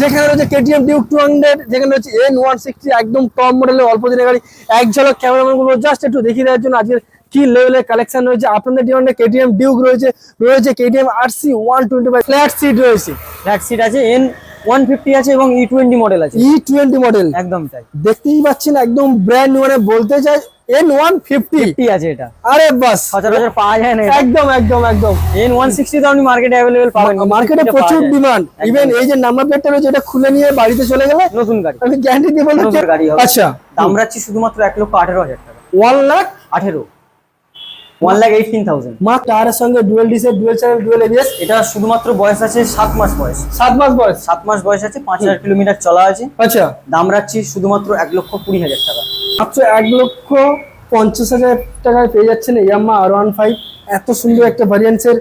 যেখানে রয়েছে KTM Duke two hundred যেখানে রয়েছে এন ওয়ান সিক্সটি একদম টপ মডেলের অল্প দিনের গাড়ি। এক ঝলক ক্যামেরাম্যানগুলো জাস্ট একটু দেখিয়ে দেওয়ার জন্য আজকের কি লেভেলের কালেকশন রয়েছে। আপনাদের ডিমান্ডে কেটিএম ডিউক রয়েছে রয়েছে KTM R C one twenty five flat seat রয়েছে। ফ্ল্যাট সিট আছে এন ওয়ান ফিফটি আছে এবং ই টোয়েন্টি মডেল আছে। ই টোয়েন্টি মডেল একদম তাই। দেখতেই পাচ্ছেন একদম ব্র্যান্ড মানে বলতে চাই এন ওয়ান ফিফটি ফিফটি আছে এটা। আরে বাস। সচরাচর পাওয়া যায় না একদম একদম একদম। এন ওয়ান সিক্সটি তো আপনি মার্কেটে অ্যাভেলেবেল পাবেন। মার্কেটে প্রচুর ডিমান্ড। ইভেন এই যে নাম্বার প্লেটটা রয়েছে এটা খুলে নিয়ে বাড়িতে চলে গেলে নতুন গাড়ি। আমি গ্যারান্টি দিয়ে গাড়ি আচ্ছা। দাম রাখছি শুধুমাত্র এক লক্ষ আঠেরো হাজার টাকা। ওয়ান লাখ আঠেরো। ওয়ান লাখ এইটিন থাউজেন্ড মা টায়ারের সঙ্গে ডুয়েল ডিসের ডুয়েল চ্যানেল ডুয়েল এবিএস এটা শুধুমাত্র বয়স আছে সাত মাস বয়স। সাত মাস বয়স? সাত মাস বয়স আছে পাঁচ হাজার কিলোমিটার চলা আছে। আচ্ছা। দাম রাখছি শুধুমাত্র এক লক্ষ কুড়ি হাজার টাকা। মাত্র এক লক্ষ পঞ্চাশ হাজার টাকায় পেয়ে যাচ্ছেন ইয়াম্মা আর ওয়ান ফাইভ এত সুন্দর একটা ভ্যারিয়েন্সের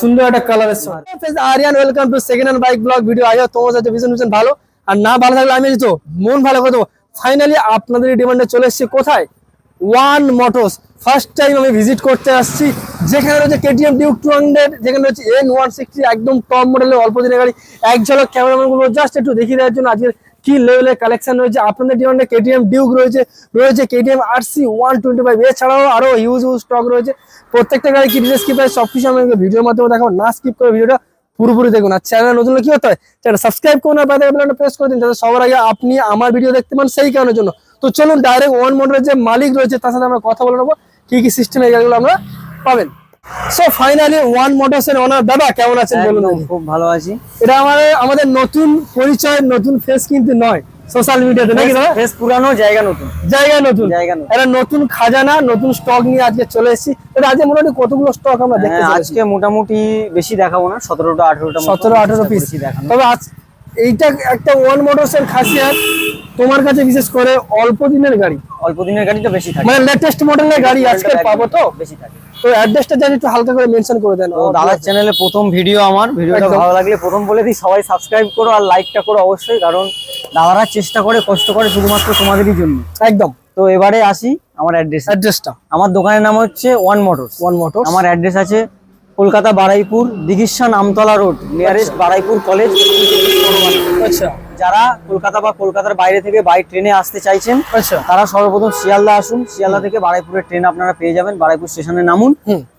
সুন্দর একটা সঙ্গে Aryan welcome to second hand bike blog video তোমার সাথে ভীষণ ভীষণ ভালো। আর না ভালো থাকলে আমি তো মন ভালো করে দেবো। ফাইনালি আপনাদের ডিমান্ডে চলে এসেছি। কোথায়? One Motors. ফার্স্ট টাইম আমি ভিজিট করতে আসছি। যেখানে রয়েছে কেটিএম ডিউক টু হান্ড্রেড যেখানে রয়েছে এন ওয়ান সিক্সটি একদম টপ মডেলের অল্প দিনের গাড়ি। এক ঝলক ক্যামেরাম্যানগুলো জাস্ট একটু দেখিয়ে দেওয়ার জন্য আজকে কি লেভেলের কালেকশন রয়েছে। আপনাদের ডিমান্ডে কেটিএম ডিউক রয়েছে রয়েছে KTM RC one twenty five এছাড়াও আরও হিউজ হিউজ স্টক রয়েছে। প্রত্যেকটা গাড়ি কি ডিটেলস কি প্রায় সব কিছু আমি ভিডিওর মাধ্যমে দেখাবো। না স্কিপ করে ভিডিওটা পুরোপুরি দেখুন। আর চ্যানেল নতুন কি হতে হয় চ্যানেল সাবস্ক্রাইব করুন আর বাইরে প্রেস করে দিন, যাতে সবার আগে আপনি আমার ভিডিও দেখতে পান সেই কারণের জন্য। তো চলুন ডাইরেক্ট ওয়ান মোটরের যে মালিক রয়েছে তার সাথে আমরা কথা বলে নেব। কি কি সিস্টেম গাড়িগুলো আমরা পাবেন। সো ফাইনালি ওয়ান মোটরস এর ওনার দাদা কেমন আছেন বলুন খুব ভালো আছি। এটা আমাদের আমাদের নতুন পরিচয় নতুন ফেস কিন্তু নয় সোশ্যাল মিডিয়াতে নাকি দাদা? বেশ পুরানো জায়গা নতুন। জায়গা নতুন। জায়গা নতুন। এটা নতুন খাজানা নতুন স্টক নিয়ে আজকে চলে এসেছি। এটা আজকে মোটামুটি কতগুলো স্টক আমরা দেখতে হ্যাঁ, আজকে মোটামুটি বেশি দেখাবো না সতেরোটা আঠেরোটা সতেরো আঠেরো পিস দেখানো। তবে আজ এইটা একটা ওয়ান মোটরস এর খাসিয়াত তোমার কাছে বিশেষ করে অল্প দিনের গাড়ি। অল্প দিনের গাড়িটা বেশি থাকে। মানে লেটেস্ট মডেলের গাড়ি আজকে পাবো তো? বেশি থাকে। তো অ্যাড্রেসটা জানি একটু হালকা করে মেনশন করে দেন। তো দাদার চ্যানেলে প্রথম ভিডিও আমার। ভিডিওটা ভালো লাগলে প্রথম বলে দিই সবাই সাবস্ক্রাইব করো আর লাইকটা করো অবশ্যই কারণ দাদারা চেষ্টা করে কষ্ট করে শুধুমাত্র তোমাদেরই জন্য। একদম। তো এবারে আসি আমার অ্যাড্রেস অ্যাড্রেসটা আমার দোকানের নাম হচ্ছে ওয়ান মোটরস ওয়ান মোটর আমার অ্যাড্রেস আছে Kolkata Baraipur Dighiswan Amtala road nearest Baraipur college আচ্ছা। যারা কলকাতা বা কলকাতার বাইরে থেকে বাই ট্রেনে আসতে চাইছেন আচ্ছা। তারা সর্বপ্রথম শিয়ালদা আসুন। শিয়ালদা থেকে বারাইপুরের ট্রেন আপনারা পেয়ে যাবেন। বারাইপুর স্টেশনে নামুন।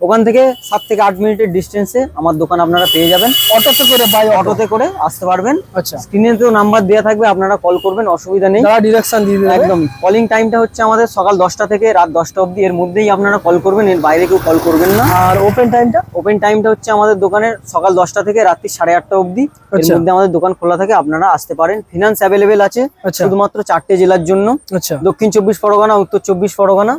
ওখান থেকে সাত থেকে আট মিনিটের ডিস্টেন্সে আমার দোকান আপনারা পেয়ে যাবেন। অটোতে করে বাই অটো অটোতে করে আসতে পারবেন। আচ্ছা। স্ক্রিনে তো নাম্বার দেওয়া থাকবে আপনারা কল করবেন অসুবিধা নেই। ডিরেকশন দিয়ে দেবে একদম কলিং টাইমটা হচ্ছে আমাদের সকাল দশটা থেকে রাত দশটা অবধি। এর মধ্যেই আপনারা কল করবেন এর বাইরে কেউ কল করবেন না। আর ওপেন টাইমটা ওপেন টাইমটা হচ্ছে আমাদের দোকানের সকাল দশটা থেকে রাত্রি সাড়ে আটটা অবধি। এর আচ্ছা। মধ্যে আমাদের দোকান খোলা থাকে আপনারা আসতে পারেন ফিনান্স অ্যাভেলেবেল আছে আচ্ছা। শুধুমাত্র চারটে জেলার জন্য। আচ্ছা। দক্ষিণ চব্বিশ পরগনা উত্তর চব্বিশ পরগনা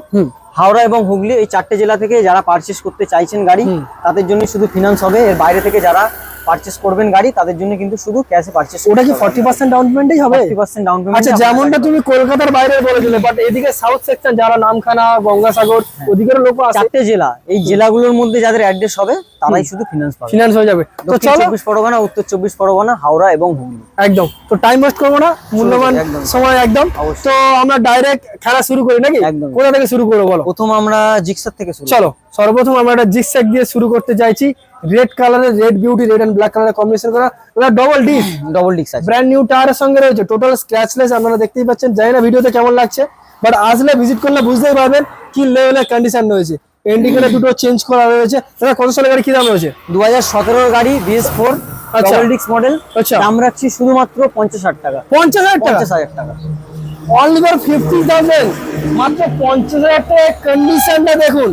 হাওড়া এবং হুগলি এই চারটে জেলা থেকে যারা পারচেস করতে চাইছেন গাড়ি তাদের জন্য শুধু ফিনান্স হবে। এর বাইরে থেকে যারা পারচেস করবেন গাড়ি তাদের জন্য কিন্তু শুধু ক্যাশে পারচেস ওটা কি ফর্টি পার্সেন্ট ডাউন পেমেন্টই হবে? ফিফটি পার্সেন্ট ডাউন পেমেন্ট আচ্ছা যেমনটা তুমি কলকাতার বাইরে বলেছিলে বাট এদিকে সাউথ সেকশন যারা নামখানা গঙ্গাসাগর ওদিকের লোক আছে? চারটে জেলা। এই জেলাগুলোর মধ্যে যাদের অ্যাড্রেস হবে তারাই শুধু ফিনান্স পাবে। ফিনান্স হয়ে যাবে। তো চলো। চব্বিশ পরগনা উত্তর চব্বিশ পরগনা হাওড়া এবং হুগলি। একদম। তো টাইম ওয়েস্ট করব না। মূল্যবান সময় একদম। তো আমরা ডাইরেক্ট খেলা শুরু করি নাকি? কোথা থেকে শুরু করব বলো? প্রথম আমরা জিক্সার থেকে শুরু চলো। সর্বপ্রথম আমরা একটা জিক্স্যাক দিয়ে শুরু করতে চাইছি। রেড কালারের red beauty red and black কালারের কম্বিনেশন করা। ওটা ডবল ডিস ডবল ডিক্স আছে। ব্র্যান্ড নিউ টায়ারের সঙ্গে রয়েছে টোটাল স্ক্র্যাচলেস আপনারা দেখতেই পাচ্ছেন। জানি না ভিডিওতে কেমন লাগছে বাট আসলে ভিজিট করলে বুঝতেই পারবেন কি লেভেলের কন্ডিশন রয়েছে। ইন্ডিকেটর দুটো চেঞ্জ করা রয়েছে। দাদা কত সালের গাড়ি কি দাম রয়েছে? দু হাজার সতেরোর গাড়ি বিএস ফোর আচ্ছা। ডবল ডিক্স মডেল আচ্ছা। দাম রাখছি শুধুমাত্র পঞ্চাশ হাজার টাকা। পঞ্চাশ হাজার টাকা? পঞ্চাশ হাজার টাকা। অনলি ফর ফিফটি থাউজেন্ড মাত্র পঞ্চাশ হাজার টাকা কন্ডিশনটা দেখুন।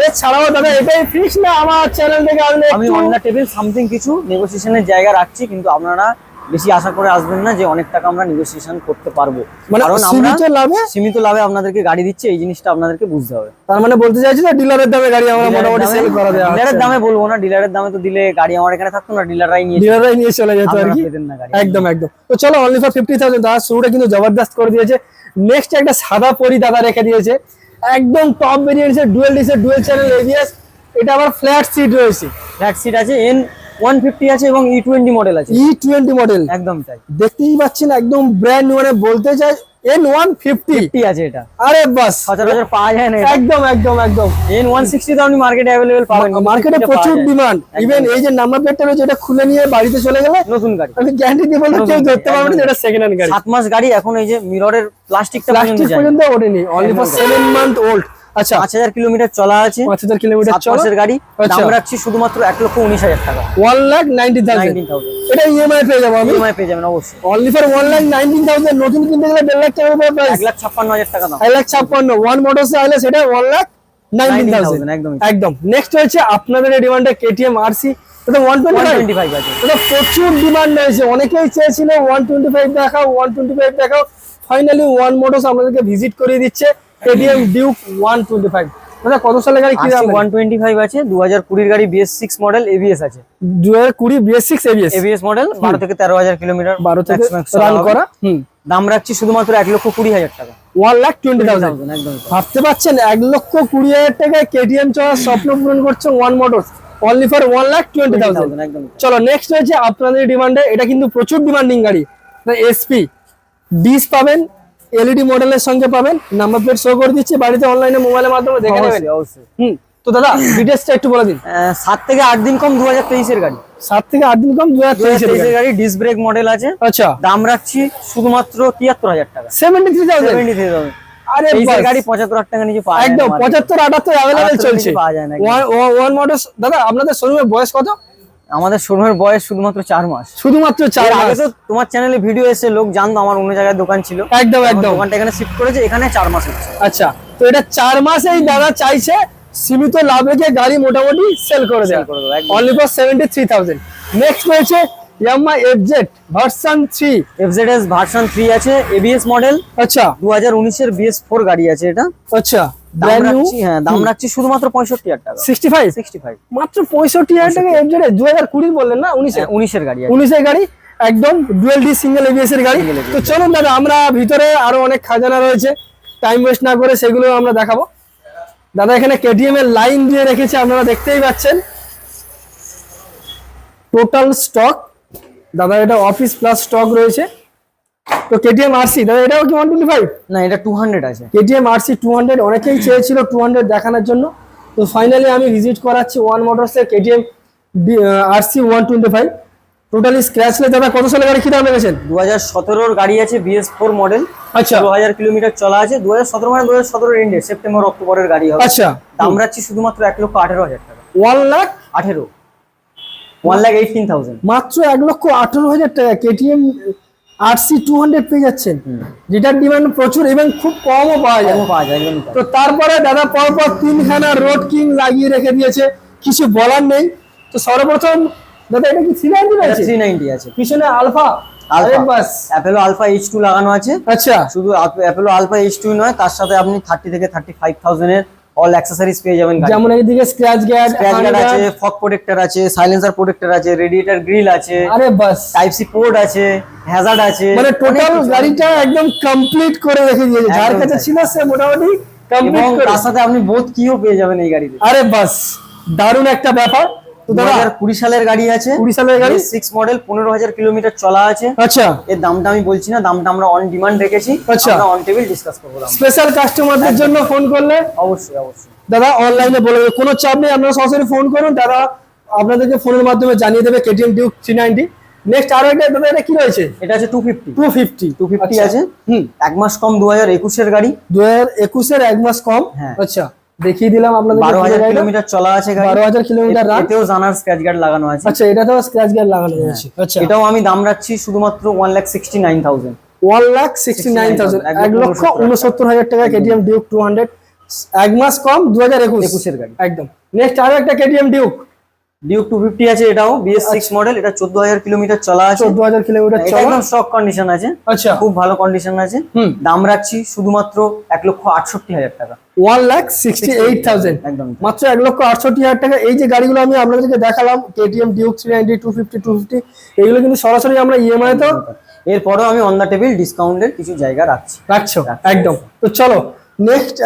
এছাড়াও দাদা এটাই ফিক্স না আমার চ্যানেল থেকে আসলে আমি একটু- টেবিল সামথিং কিছু নেগোসিয়েশনের জায়গা রাখছি কিন্তু আপনারা বেশি আশা করে আসবেন না যে অনেক টাকা আমরা নেগোসিয়েশন করতে পারব। মানে কারণ আমরা সীমিত লাভে? সীমিত লাভে আপনাদেরকে গাড়ি দিচ্ছে এই জিনিসটা আপনাদেরকে বুঝতে হবে। তার মানে বলতে চাইছি না ডিলারের দামে গাড়ি আমরা মোটামুটি সেল করা দেওয়া ডিলারের দামে বলব না ডিলারের দামে তো দিলে গাড়ি আমার এখানে থাকতো না ডিলাররাই নিয়ে ডিলাররাই নিয়ে চলে যেত আর কি। একদম একদম। তো চলো অনলি ফর ফিফটি থাউজেন্ড তার শুরুটা কিন্তু জবরদস্ত করে দিয়েছে। নেক্সট একটা সাদা পরি দাদা রেখে দিয়েছে। একদম টপ ভেরিয়েন্টের ডুয়েল ডিসের ডুয়েল চ্যানেল এবিএস এটা আবার ফ্ল্যাট সিট রয়েছে। ফ্ল্যাট সিট আছে এন ওয়ান ফিফটি আছে এবং ই টোয়েন্টি মডেল আছে। ই টোয়েন্টি মডেল একদম তাই। দেখতেই পাচ্ছেন একদম ব্র্যান্ড মানে বলতে চাই এন ওয়ান ফিফটি আছে এটা। আরে বাস। সচরাচর পাওয়া যায় না একদম একদম একদম। এন ওয়ান সিক্সটি তো আপনি মার্কেটে অ্যাভেলেবেল পাবেন। মার্কেটে প্রচুর ডিমান্ড। ইভেন এই যে নাম্বার প্লেটটা রয়েছে এটা খুলে নিয়ে বাড়িতে চলে গেলে নতুন গাড়ি। আমি গ্যারান্টি দিয়ে বলব কেউ ধরতে পারবে না যে একদম। এটা সেকেন্ড হ্যান্ড গাড়ি। সাত মাস গাড়ি এখন এই যে মিররের প্লাস্টিকটা পর্যন্ত প্লাস্টিক পর্যন্ত ওঠেনি only for seven month old আচ্ছা। পাঁচ হাজার কিলোমিটার চলা আছে। পাঁচ হাজার কিলোমিটার গাড়ি। আচ্ছা। দাম রাখছি শুধুমাত্র এক লক্ষ উনিশ হাজার টাকা। ওয়ান লাখ নাইনটি থাউজেন্ড এটা ইএমআই পেয়ে যাব আমি। ইএমআই পেয়ে যাবেন অবশ্যই। Only for one lakh nineteen thousand নতুন কিনতে গেলে দেড় লাখ টাকার উপরে প্রাইস এক লাখ ছাপ্পান্ন হাজার টাকা দাম। এক লাখ ছাপ্পান্ন। ওয়ান মোটরসে আইলে সেটা ওয়ান লাখ নাইনটিন থাউজেন্ড 19,000 একদমই। একদম। নেক্সট হচ্ছে আপনাদের এই ডিমান্ডে কেটিএম আরসি এটা ওয়ান টোয়েন্টি ফাইভ আছে। এটা প্রচুর ডিমান্ড রয়েছে। অনেকেই চেয়েছিল ওয়ান টোয়েন্টি ফাইভ দেখাও ওয়ান টোয়েন্টি ফাইভ দেখাও। ফাইনালি ওয়ান মোটরস আমাদেরকে ভিজিট করিয়ে দিচ্ছে। KTM Duke one twenty five দাদা কত সালের গাড়ি কি দাম ওয়ান টোয়েন্টি ফাইভ আছে দু হাজার কুড়ির গাড়ি বিএস সিক্স মডেল এবিএস আছে। দু হাজার কুড়ি BS six ABS ABS model বারো থেকে তেরো হাজার কিলোমিটার বারো থেকে রান করা। হুম। দাম রাখছি শুধুমাত্র এক লক্ষ কুড়ি হাজার টাকা। ওয়ান লাখ টোয়েন্টি থাউজেন্ড একদম ভাবতে পারছেন এক লক্ষ কুড়ি হাজার টাকায় কেটিএম চলার স্বপ্ন পূরণ করছে One Motors only for one lakh twenty thousand একদম চলো নেক্সট হচ্ছে আপনাদের ডিমান্ডে এটা কিন্তু প্রচুর ডিমান্ডিং গাড়ি। এসপি ডিস পাবেন এলইডি মডেলের সঙ্গে পাবেন। নাম্বার প্লেট শো করে দিচ্ছি বাড়িতে অনলাইনে মোবাইলের মাধ্যমে দেখে নেবেন। অবশ্যই। হুম তো দাদা ডিটেলসটা একটু বলে দিন। সাত থেকে আট দিন কম দু হাজার তেইশের গাড়ি। সাত থেকে আট দিন কম দু হাজার তেইশের গাড়ি। ডিস ব্রেক মডেল আছে। আচ্ছা। দাম রাখছি শুধুমাত্র তিয়াত্তর হাজার টাকা। Seventy three thousand seventy three thousand আরে গাড়ি পঁচাত্তর হাজার টাকা নিচে পাওয়া একদম market এ। পঁচাত্তর আটাত্তর অ্যাভেলেবেল চলছে। পাওয়া যায় না। ওয়ান মডেল দাদা আপনাদের শোরুমের বয়স কত? আমাদের শোরুমের বয়স শুধুমাত্র চার মাস। শুধুমাত্র চার এর আগে মাস। তো তোমার চ্যানেলে ভিডিও এসে লোক জানতো আমার অন্য জায়গায় দোকান ছিল। একদম একদম। দোকানটা এখানে শিফট করেছে এখানে চার মাস হচ্ছে। আচ্ছা তো এটা চার মাসেই দাদা চাইছে সীমিত লাভ রেখে গাড়ি মোটামুটি সেল করে দেয় only for seventy three thousand next রয়েছে Yamaha FZ version three FZS version three আছে এবিএস মডেল আচ্ছা। দু হাজার উনিশের বিএস ফোর গাড়ি আছে এটা। আচ্ছা। দাম রাখছি হ্যাঁ দাম রাখছি শুধুমাত্র হাজার টাকা। মাত্র হাজার টাকা এফজেড বললেন না উনিশের? গাড়ি গাড়ি একদম ডুয়েল ডি সিঙ্গেল এবিএস এর গাড়ি। তো চলুন দাদা আমরা ভিতরে আরও অনেক খাজানা রয়েছে। টাইম ওয়েস্ট না করে সেগুলো আমরা দেখাবো। দাদা এখানে কেটিএম এর লাইন দিয়ে রেখেছে আপনারা দেখতেই পাচ্ছেন। টোটাল স্টক দাদা এটা অফিস প্লাস স্টক রয়েছে। তো কেটিএম আরসি দাদা এটাও কি ওয়ান টোয়েন্টি ফাইভ না এটা টু হান্ড্রেড আছে। কেটিএম আরসি টু হান্ড্রেড অনেকেই চেয়েছিল টু হান্ড্রেড দেখানোর জন্য। তো ফাইনালি আমি ভিজিট করাচ্ছি one মোটরসের KTM RC one twenty five totally scratchless দাদা কত সালে গাড়ি কি দাম দু হাজার সতেরোর গাড়ি আছে বিএস ফোর মডেল আচ্ছা। দু হাজার কিলোমিটার চলা আছে। দু হাজার সতেরো মানে দু হাজার সতেরো এন্ডে সেপ্টেম্বর অক্টোবরের গাড়ি হবে। আচ্ছা। দাম রাখছি শুধুমাত্র এক লক্ষ আঠেরো হাজার টাকা। ওয়ান লাখ আঠেরো। ওয়ান লাখ এইটিন থাউজেন্ড মাত্র এক লক্ষ আঠারো হাজার টাকা। কেটিএম আরসি টু হান্ড্রেড পেয়ে যাচ্ছেন। যেটার ডিমান্ড প্রচুর এবং খুব কমও পাওয়া যায়। পাওয়া যায় তো তারপরে দাদা পরপর তিনখানা রোড কিং লাগিয়ে রেখে দিয়েছে। কিছু বলার নেই। তো সর্বপ্রথম দাদা এটা কি থ্রি নাইনটি আছে? থ্রি নাইনটি আছে। পিছনে Alpha. Apollo Alpha H two লাগানো আছে। আচ্ছা। শুধু অ্যাপেলো আলফা এইচ টু নয় তার সাথে আপনি থার্টি থেকে থার্টি ফাইভ থাউজেন্ডের অল অ্যাকসেসরিজ পেয়ে যাবেন যেমন এদিকে স্ক্র্যাচ গ্যাড স্ক্র্যাচ গার্ড আছে ফগ প্রোটেক্টর আছে সাইলেন্সার প্রোটেক্টর আছে রেডিয়েটর গ্রিল আছে আরে বাস। টাইপ সি পোর্ট আছে হ্যাজার্ড আছে। মানে টোটাল গাড়িটা একদম কমপ্লিট করে রেখে দিয়েছে। যার কাছে। ছিল সে মোটামুটি কমপ্লিট করে তার সাথে আপনি বোধ কিও পেয়ে যাবেন এই গাড়িতে। আরে বাস দারুণ একটা ব্যাপার। তো দাদা সালের গাড়ি আছে। 20 সালের গাড়ি? সিক্স মডেল পনেরো হাজার কিলোমিটার চলা আছে। আচ্ছা। এর দামটা আমি বলছি না দামটা আমরা অন ডিমান্ড রেখেছি। আচ্ছা। আমরা অন টেবিল ডিসকাস করব দাম স্পেশাল কাস্টমারদের জন্য ফোন করলে? অবশ্যই অবশ্যই। দাদা অনলাইনে বলে দেবে কোনো চাপ নেই আপনারা সরাসরি ফোন করুন। দাদা আপনাদেরকে ফোনের মাধ্যমে জানিয়ে দেবে KTM Duke three ninety next আরও একটা দাদা এটা কি রয়েছে? এটা আছে ফিফটি আছে আচ্ছা। হুম। এক মাস কম দু হাজার একুশের গাড়ি। দু হাজার একুশের এক মাস কম? হ্যাঁ। আচ্ছা। দেখিয়ে দিলাম আপনাদের বারো হাজার কিলোমিটার চলা আছে গাড়ি। কিলোমিটার রান এতেও জানার স্ক্র্যাচ গার্ড লাগানো আছে। আচ্ছা এটাতেও স্ক্র্যাচ গার্ড লাগানো আছে আচ্ছা। এটাও আমি দাম রাখছি শুধুমাত্র one lakh sixty nine thousand one lakh sixty nine thousand এক এক লক্ষ উনসত্তর হাজার টাকা কেটিএম ডিউক টু হান্ড্রেড এক মাস কম দু হাজার একুশ। একুশের গাড়ি। একদম। নেক্সট আরও একটা KTM Duke Duke two fifty আছে এটাও বিএস মডেল এটা চোদ্দ হাজার কিলোমিটার চলা আছে। চোদ্দ হাজার কিলোমিটার চলা? একদম স্টক কন্ডিশন আছে আচ্ছা। খুব ভালো কন্ডিশন আছে। দাম রাখছি শুধুমাত্র এক লক্ষ আটষট্টি হাজার টাকা। One lakh sixty eight thousand একদম। মাত্র এক লক্ষ আটষট্টি হাজার টাকা। এই যে গাড়িগুলো আমি আপনাদেরকে দেখালাম KTM Duke three ninety two fifty two fifty এগুলো কিন্তু সরাসরি আমরা ইএমআই তো এরপরেও আমি অন দ্য টেবিল ডিসকাউন্টের কিছু জায়গা রাখছি। রাখছো? একদম। তো চলো নেক্সট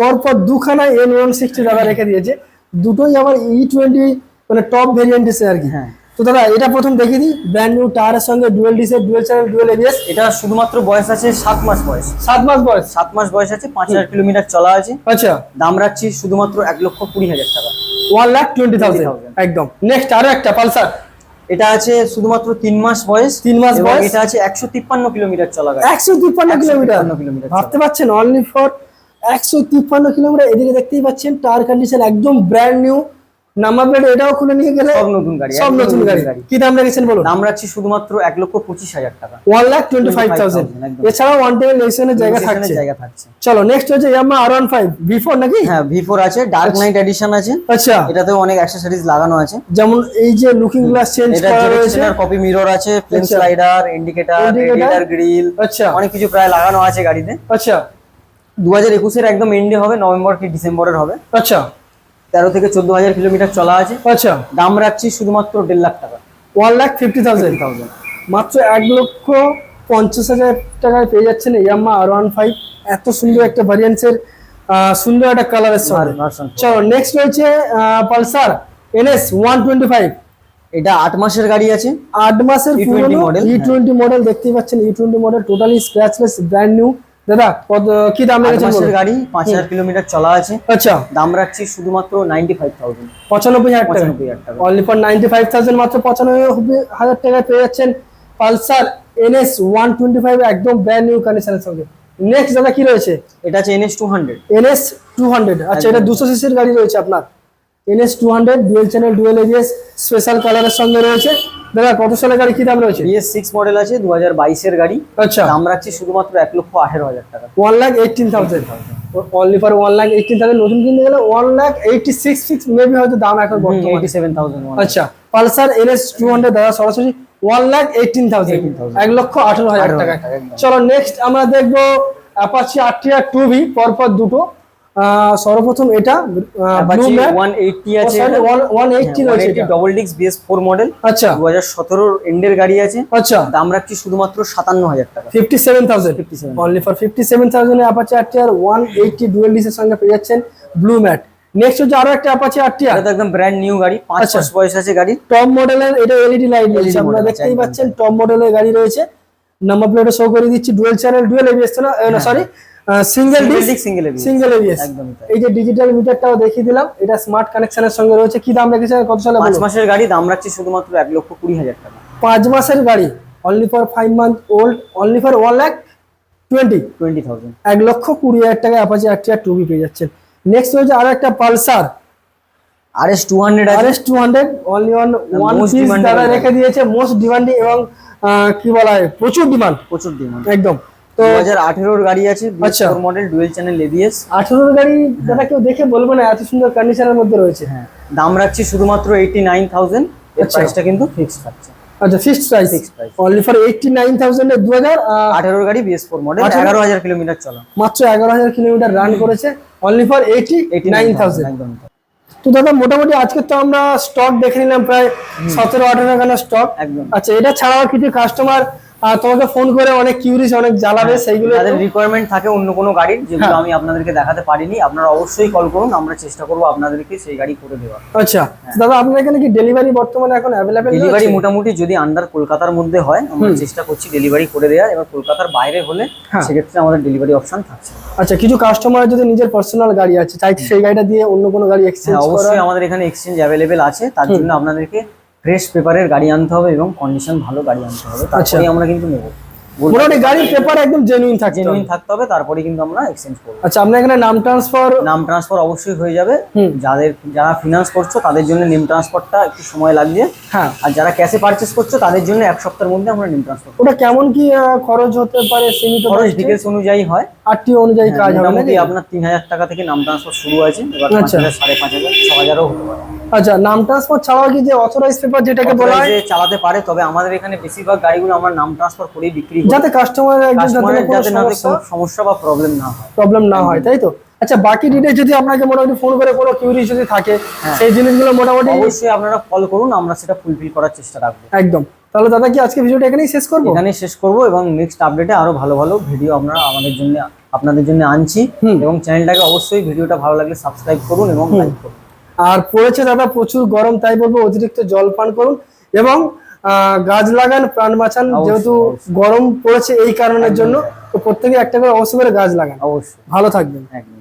পরপর দুখানা এন ওয়ান সিক্সটি দাদা রেখে দিয়েছে। দুটোই আমার ই টোয়েন্টি মানে টপ ভেরিয়েন্ট এসে আর কি। হ্যাঁ। তো দাদা এটা প্রথম দেখিয়ে দিই। ব্র্যান্ড নিউ টায়ারের সঙ্গে ডুয়েল ডিসের ডুয়েল চ্যানেল ডুয়েল এবিএস এটা শুধুমাত্র বয়স আছে সাত মাস বয়স। সাত মাস বয়স? সাত মাস বয়স আছে পাঁচ হাজার কিলোমিটার চলা আছে। আচ্ছা। দাম রাখছি শুধুমাত্র এক লক্ষ কুড়ি হাজার টাকা। ওয়ান লাখ টোয়েন্টি থাউজেন্ড 20,000 একদম। নেক্সট আরও একটা পালসার। এটা আছে শুধুমাত্র তিন মাস বয়স। তিন মাস বয়স। এটা আছে একশো তিপ্পান্ন কিলোমিটার চলা একশো তিপ্পান্ন কিলোমিটার। 153 কিলোমিটার ভাবতে পারছেন অনলি ফর একশো তিপ্পান্ন কিলোমিটার। এদিকে দেখতেই পাচ্ছেন টায়ার কন্ডিশন একদম ব্র্যান্ড নিউ নাম্বার প্লেট এটাও খুলে নিয়ে গেলে সব নতুন গাড়ি সব নতুন গাড়ি। কি দাম রেখেছেন বলুন? দাম রাখছি শুধুমাত্র এক লক্ষ পঁচিশ হাজার টাকা। One lakh twenty five thousand 25,000 এছাড়াও ওয়ান টেবিল লেসনের জায়গা থাকছে। জায়গা থাকছে। চলো নেক্সট হচ্ছে Yamaha R one five before নাকি? হ্যাঁ ভি ফোর আছে ডার্ক নাইট এডিশন আছে। আচ্ছা। এটাতেও অনেক অ্যাক্সেসরিজ লাগানো আছে। যেমন এই যে লুকিং গ্লাস চেঞ্জ করা রয়েছে। কপি মিরর আছে flame. Slider indicator radiator grill আচ্ছা। অনেক কিছু প্রায় লাগানো আছে গাড়িতে। আচ্ছা। দু হাজার একুশের একদম এন্ডে হবে নভেম্বর কি ডিসেম্বরের হবে। আচ্ছা। তেরো থেকে চোদ্দ হাজার কিলোমিটার চলা আছে। আচ্ছা। দাম রাখছি শুধুমাত্র দেড় লাখ টাকা। One lakh fifty thousand. Thousand মাত্র এক লক্ষ পঞ্চাশ হাজার টাকায় পেয়ে যাচ্ছেন ইয়াম্মা আর ওয়ান ফাইভ এত সুন্দর একটা ভ্যারিয়েন্সের সুন্দর একটা কালারের সঙ্গে চলো নেক্সট রয়েছে Pulsar NS one twenty five এটা আট মাসের গাড়ি আছে। আট মাসের E20 পুরনো model, ই টোয়েন্টি মডেল দেখতেই পাচ্ছেন E twenty model totally scratchless brand new দাদা কি দাম রেখেছেন? গাড়ি পাঁচ হাজার কিলোমিটার চলা আছে। আচ্ছা। দাম রাখছি শুধুমাত্র নাইনটি ফাইভ থাউজেন্ড পঁচানব্বই হাজার টাকা। Only for ninety five thousand মাত্র পঁচানব্বই হাজার টাকায় পেয়ে যাচ্ছেন Pulsar NS one twenty five একদম ব্র্যান্ড নিউ কন্ডিশনের সঙ্গে। নেক্সট দাদা কি রয়েছে? এটা আছে NS two hundred NS two hundred আচ্ছা এটা দুশো সিসির গাড়ি রয়েছে আপনার? NS two hundred dual channel dual ABS special কালারের সঙ্গে রয়েছে। দাদা কত সালের গাড়ি? কি দাম রয়েছে? বিএস সিক্স মডেল আছে দু হাজার বাইশের গাড়ি। আচ্ছা। দাম রাখছি শুধুমাত্র এক লক্ষ আঠেরো হাজার টাকা। One lakh eighteen thousand only for one lakh eighteen thousand নতুন কিনতে গেলে one lakh eighty six six maybe হয়তো দাম এখন বর্তমানে। এইটি সেভেন থাউজেন্ড আচ্ছা পালসার এনএস টু হান্ড্রেড দাদা সরাসরি ওয়ান লাখ এইটিন থাউজেন্ড 18,000 এক লক্ষ আঠারো হাজার টাকা। চলো নেক্সট আমরা দেখব অ্যাপাচি আটটিয়া টু ভি পরপর দুটো। সর্বপ্রথম এটা ব্লু ম্যাট ওয়ান এইটটি আছে ওয়ান এইটটি রয়েছে এটা। ডবল ডিক্স বিএস ফোর মডেল আচ্ছা। দু হাজার সতেরোর এন্ডের গাড়ি আছে। আচ্ছা। দাম রাখছি শুধুমাত্র সাতান্ন হাজার টাকা। Fifty seven thousand 57,000 only for fifty seven thousand Apache RTR one eighty dual ডিসের সঙ্গে পেয়ে যাচ্ছেন ব্লু ম্যাট নেক্সট হচ্ছে আরও একটা অ্যাপাচি আটটিয়া এটা একদম ব্র্যান্ড নিউ গাড়ি পাঁচ আচ্ছা। মাস বয়স আছে গাড়ি টপ মডেলের এটা এলইডি লাইট রয়েছে। আপনারা দেখতেই পাচ্ছেন টপ মডেলের গাড়ি রয়েছে। নাম্বার প্লেটে শো করে দিচ্ছি ডুয়েল চ্যানেল ডুয়েল এবিএস না sorry single disc single single ABS একদমই তাই। এই যে ডিজিটাল মিটারটাও দেখিয়ে দিলাম এটা স্মার্ট কানেকশনের সঙ্গে রয়েছে। কি দাম রেখেছে? কত সালে পাঁচ মাসের গাড়ি দাম রাখছি শুধুমাত্র এক লক্ষ কুড়ি হাজার টাকা। পাঁচ মাসের গাড়ি only for five month old only for one lakh twenty twenty thousand এক লক্ষ কুড়ি হাজার টাকা অ্যাপাচি আটটিয়া টুবি পেয়ে যাচ্ছেন। নেক্সট হচ্ছে আরও একটা Pulsar. R S two hundred R S two hundred only one one piece গাড়ি। রেখে দিয়েছে। মোস্ট ডিমান্ডিং এবং কি বলা হয়? প্রচুর ডিমান্ড প্রচুর ডিমান্ড একদম। তো গাড়ি আছে আচ্ছা। মডেল ডুয়েল চ্যানেল এবিএস গাড়ি কেউ দেখে বলবে না এত সুন্দর কন্ডিশনের মধ্যে রয়েছে। হ্যাঁ দাম রাখছি শুধুমাত্র এইটি নাইন থাউজেন্ড এর আচ্ছা। প্রাইসটা কিন্তু ফিক্সড থাকছে। আচ্ছা fixed price price। Only for গাড়ি মডেল 18 এগারো হাজার কিলোমিটার চলা। মাত্র এগারো হাজার কিলোমিটার রান করেছে only for eighty eighty nine thousand একদম। তো দাদা মোটামুটি আজকে তো আমরা স্টক দেখে নিলাম প্রায় সতেরো আঠারো খানা স্টক একদম। আচ্ছা এটা ছাড়াও কিছু কাস্টমার তোমাকে ফোন করে অনেক কিউরিস অনেক জ্বালাবে সেইগুলো যাদের রিকোয়ারমেন্ট থাকে অন্য কোনো গাড়ির যেগুলো হ্যাঁ। আমি আপনাদেরকে দেখাতে পারিনি আপনারা অবশ্যই কল করুন আমরা চেষ্টা করব আপনাদেরকে সেই গাড়ি করে দেওয়ার। আচ্ছা। দাদা আপনার এখানে কি ডেলিভারি বর্তমানে এখন অ্যাভেলেবেল ডেলিভারি মোটামুটি যদি আন্ডার কলকাতার মধ্যে হয় আমরা চেষ্টা করছি ডেলিভারি করে দেওয়ার এবার কলকাতার বাইরে হলে হ্যাঁ। সেক্ষেত্রে আমাদের ডেলিভারি অপশন থাকছে। আচ্ছা কিছু কাস্টমার যদি নিজের পার্সোনাল গাড়ি আছে চাইছে সেই গাড়িটা দিয়ে অন্য কোনো গাড়ি এক্সচেঞ্জ হ্যাঁ অবশ্যই আমাদের এখানে এক্সচেঞ্জ অ্যাভেলেবেল আছে তার জন্য আপনাদেরকে ফ্রেশ পেপারের গাড়ি আনতে হবে এবং কন্ডিশন ভালো গাড়ি আনতে হবে। আচ্ছা। তারপরে আমরা কিন্তু নেব। মোটামুটি গাড়ির পেপার একদম জেনুইন থাকছে জেনুইন থাকতে হবে তারপরে কিন্তু আমরা এক্সচেঞ্জ করব। আচ্ছা আপনার এখানে নাম ট্রান্সফার নাম ট্রান্সফার অবশ্যই হয়ে যাবে। যাদের যারা ফিনান্স করছ তাদের জন্য নেম ট্রান্সফারটা একটু সময় লাগবে। হ্যাঁ। আর যারা ক্যাশে পারচেস করছ তাদের জন্য এক সপ্তাহের মধ্যে আমরা নেম ট্রান্সফার ওটা কেমন কি খরচ হতে পারে সীমিত খরচ ডিটেলস অনুযায়ী হয়। আরটিও অনুযায়ী কাজ হবে মোটামুটি আপনার তিন হাজার টাকা থেকে নাম ট্রান্সফার শুরু আছে এবার আচ্ছা। সাড়ে পাঁচ হাজার ছ হাজারও হতে পারে। আচ্ছা নাম ট্রান্সফার ছাড়াও কি যে অথরাইজ পেপার যেটাকে বলা হয়? চালাতে পারে তবে আমাদের এখানে বেশিরভাগ গাড়িগুলো আমরা নাম ট্রান্সফার করেই বিক্রি করি যাতে কাস্টমার যাতে না সমস্যা বা প্রবলেম না হয়। প্রবলেম না হয় তাই তো? আচ্ছা বাকি ডিটেল যদি আপনাকে মোটামুটি ফোন করে কোনো কিউরিস যদি থাকে হ্যাঁ। সেই জিনিসগুলো মোটামুটি অবশ্যই আপনারা কল করুন আমরা সেটা ফুলফিল করার চেষ্টা রাখব। একদম। তাহলে দাদা কি আজকে ভিডিওটা এখানেই শেষ করব? এখানে শেষ করব এবং নেক্সট আপডেটে আরও ভালো ভালো ভিডিও আমরা আমাদের জন্য আপনাদের জন্য আনছি। এবং চ্যানেলটাকে অবশ্যই ভিডিওটা ভালো লাগলে সাবস্ক্রাইব করুন এবং লাইক করুন। আর পড়েছে দাদা প্রচুর গরম তাই বলব অতিরিক্ত জল পান করুন। এবং গাছ লাগান প্রাণ বাঁচান যেহেতু গরম পড়েছে এই কারণের জন্য তো প্রত্যেকে একটা করে অবশ্যই করে গাছ লাগান। অবশ্যই। ভালো থাকবেন। একদম।